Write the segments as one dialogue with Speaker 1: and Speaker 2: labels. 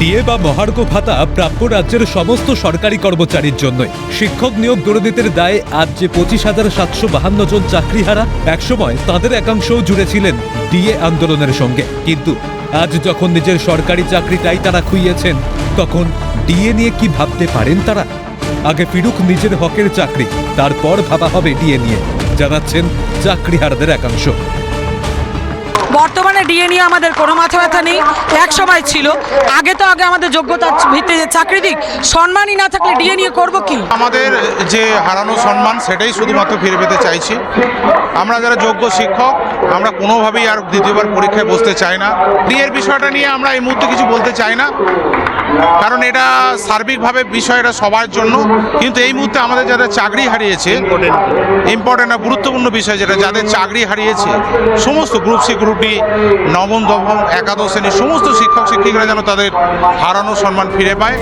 Speaker 1: DA বা মহার্ঘ ভাতা প্রাপ্য রাজ্যের সমস্ত সরকারি কর্মচারীর জন্যই। শিক্ষক নিয়োগ দুর্নীতির দায়ে আজ যে পঁচিশ হাজার সাতশো বাহান্ন জন চাকরিহারা, একসময় তাদের একাংশও জুড়ে ছিলেন ডিএ আন্দোলনের সঙ্গে। কিন্তু আজ যখন নিজের সরকারি চাকরিটাই তারা খুইয়েছেন, তখন ডিএ নিয়ে কি ভাবতে পারেন তারা? আগে ফিরুক নিজের হকের চাকরি, তারপর ভাবা হবে ডিএ নিয়ে, জানাচ্ছেন চাকরিহারাদের একাংশ।
Speaker 2: বর্তমানে ডিএ নিয়ে আমাদের কোনো মাথা ব্যথা নেই, এক সময় ছিল। আগে তো আগে আমাদের যোগ্যতার ভিত্তিতে চাকরি দিক, সম্মানই না থাকলে ডিএ নিয়ে করব কি?
Speaker 3: আমাদের যে হারানো সম্মান, সেটাই শুধুমাত্র ফিরে পেতে চাইছি। আমরা যারা যোগ্য শিক্ষক, আমরা কোনোভাবেই আর দ্বিতীয়বার পরীক্ষায় বসতে চাই না। ডিএর বিষয়টা নিয়ে আমরা এই মুহূর্তে কিছু বলতে চাই না। কারণ এটা সার্বিকভাবে বিষয়টা সবার জন্য। কিন্তু এই মুহূর্তে আমাদের যারা চাকরি হারিয়েছে ইম্পর্টেন্ট আর গুরুত্বপূর্ণ বিষয় যেটা, যাদের চাকরি হারিয়েছে, সমস্ত গ্রুপ সি গ্রুপ ডি নবম, দশম, একাদশ শ্রেণির সমস্ত শিক্ষক, শিক্ষিকারা যেন তাদের হারানো সম্মান ফিরে পায়।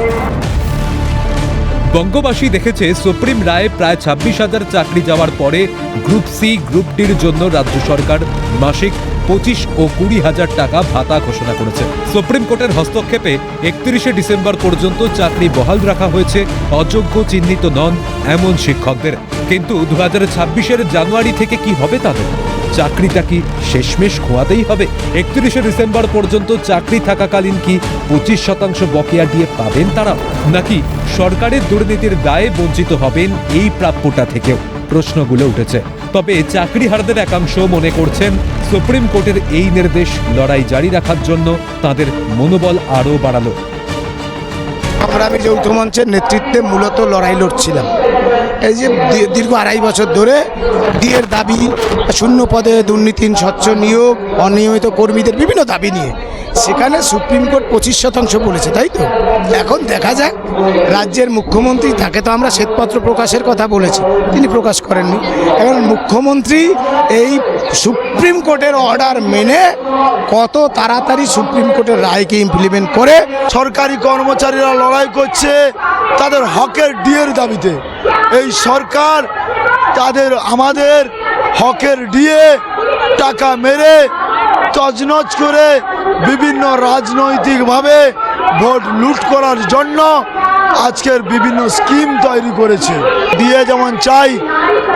Speaker 1: বঙ্গবাসী দেখেছে সুপ্রিম রায়ে প্রায় ছাব্বিশ হাজার চাকরি যাওয়ার পরে গ্রুপ সি গ্রুপ ডির জন্য রাজ্য সরকার মাসিক পঁচিশ ও কুড়ি হাজার টাকা ভাতা ঘোষণা করেছে। সুপ্রিম কোর্টের হস্তক্ষেপে একত্রিশে ডিসেম্বর পর্যন্ত চাকরি বহাল রাখা হয়েছে, অযোগ্য চিহ্নিত নন এমন শিক্ষকদের। কিন্তু দু হাজার ছাব্বিশের জানুয়ারি থেকে কি হবে তাদের? চাকরিটা কি শেষমেশ খোয়াতেই হবে? একত্রিশে ডিসেম্বর পর্যন্ত চাকরি থাকাকালীন কি পঁচিশ শতাংশ বকেয়া দিয়ে পাবেন তারা? নাকি সরকারের দুর্নীতির দায়ে বঞ্চিত হবেন এই প্রাপ্যটা থেকেও? প্রশ্নগুলো উঠেছে। তবে চাকরিহারদের একাংশ মনে করছেন সুপ্রিম কোর্টের এই নির্দেশ লড়াই জারি রাখার জন্য তাদের মনোবল আরও বাড়ালো।
Speaker 4: আমরা আমি যৌথ মঞ্চের নেতৃত্বে মূলত লড়াই লড়ছিলাম। এই যে দীর্ঘ আড়াই বছর ধরে ডিএর দাবি, শূন্য পদে দুর্নীতি, স্বচ্ছ নিয়োগ, অনিয়মিত কর্মীদের বিভিন্ন দাবি নিয়ে। সেখানে সুপ্রিম কোর্ট পঁচিশ শতাংশ বলেছে, তাই তো? এখন দেখা যাক, রাজ্যের মুখ্যমন্ত্রী, তাকে তো আমরা শ্বেতপত্র প্রকাশের কথা বলেছি, তিনি প্রকাশ করেননি। এখন মুখ্যমন্ত্রী এই সুপ্রিম কোর্টের অর্ডার মেনে কত তাড়াতাড়ি সুপ্রিম কোর্টের রায়কে ইমপ্লিমেন্ট করে,
Speaker 5: সরকারি কর্মচারীরা লড়াই করছে তাদের হকের ডিএর দাবিতে। এই সরকার তাদের, আমাদের হকের ডিএ টাকা মেরে তজনজ করে বিভিন্ন রাজনৈতিকভাবে ভোট লুট করার জন্য আজকের বিভিন্ন স্কিম তৈরি করেছে। দিয়ে যেমন চাই,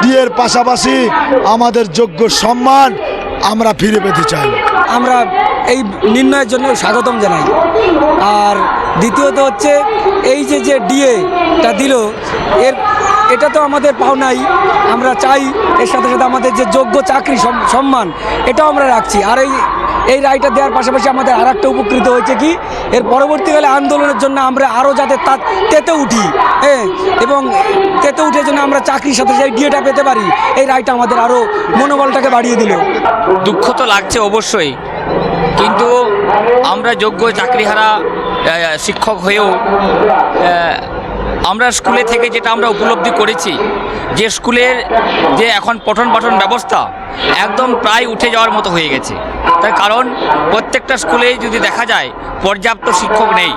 Speaker 5: ডিএর পাশাপাশি আমাদের যোগ্য সম্মান আমরা ফিরে পেতে চাই।
Speaker 6: আমরা এই নির্ণয়ের জন্য স্বাগতম জানাই। আর দ্বিতীয়ত হচ্ছে এই যে যে ডিএটা দিল, এর এটা তো আমাদের পাওনাই আমরা চাই এর সাথে সাথে আমাদের যে যোগ্য চাকরি সম- সম্মান, এটাও আমরা রাখছি। আর এই এই রায়টা দেওয়ার পাশাপাশি আমাদের আর একটা উপকৃত হয়েছে কি, এর পরবর্তীকালে আন্দোলনের জন্য আমরা আরও যাতে তা, তেতে উঠি হ্যাঁ? এবং তেতে উঠে জন্য আমরা চাকরির সাথে সেই ডিএটা পেতে পারি, এই রায়টা আমাদের আরও মনোবলটাকে বাড়িয়ে দিল।
Speaker 7: দুঃখ তো লাগছে অবশ্যই, কিন্তু আমরা যোগ্য চাকরিহারা শিক্ষক হয়েও আমরা স্কুলে থেকে যেটা আমরা উপলব্ধি করেছি, যে স্কুলের যে এখন পঠন পাঠন ব্যবস্থা একদম প্রায় উঠে যাওয়ার মতো হয়ে গেছে। তার কারণ, প্রত্যেকটা স্কুলে যদি দেখা যায় পর্যাপ্ত শিক্ষক নেই,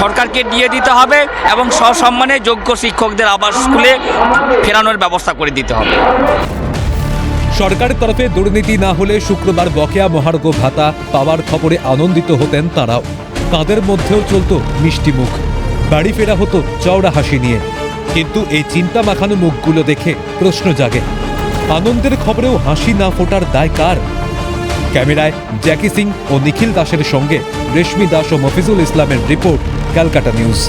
Speaker 7: সরকারকে দিয়ে দিতে হবে এবং সসম্মানে যোগ্য শিক্ষকদের আবার স্কুলে ফেরানোর ব্যবস্থা করে দিতে হবে।
Speaker 1: সরকারের তরফে দুর্নীতি না হলে শুক্রবার বকেয়া মহার্ঘ ভাতা পাওয়ার খবরে আনন্দিত হতেন তারাও। তাদের মধ্যেও চলত মিষ্টি মুখ। বাড়ি ফেরা হতো চওড়া হাসি নিয়ে। কিন্তু এই চিন্তা মাখানো মুখগুলো দেখে প্রশ্ন জাগে, আনন্দের খবরেও হাসি না ফোটার দায় কার? ক্যামেরায় জ্যাকি সিং ও নিখিল দাসের সঙ্গে রেশমি দাস ও মফিজুল ইসলামের রিপোর্ট, ক্যালকাটা নিউজ।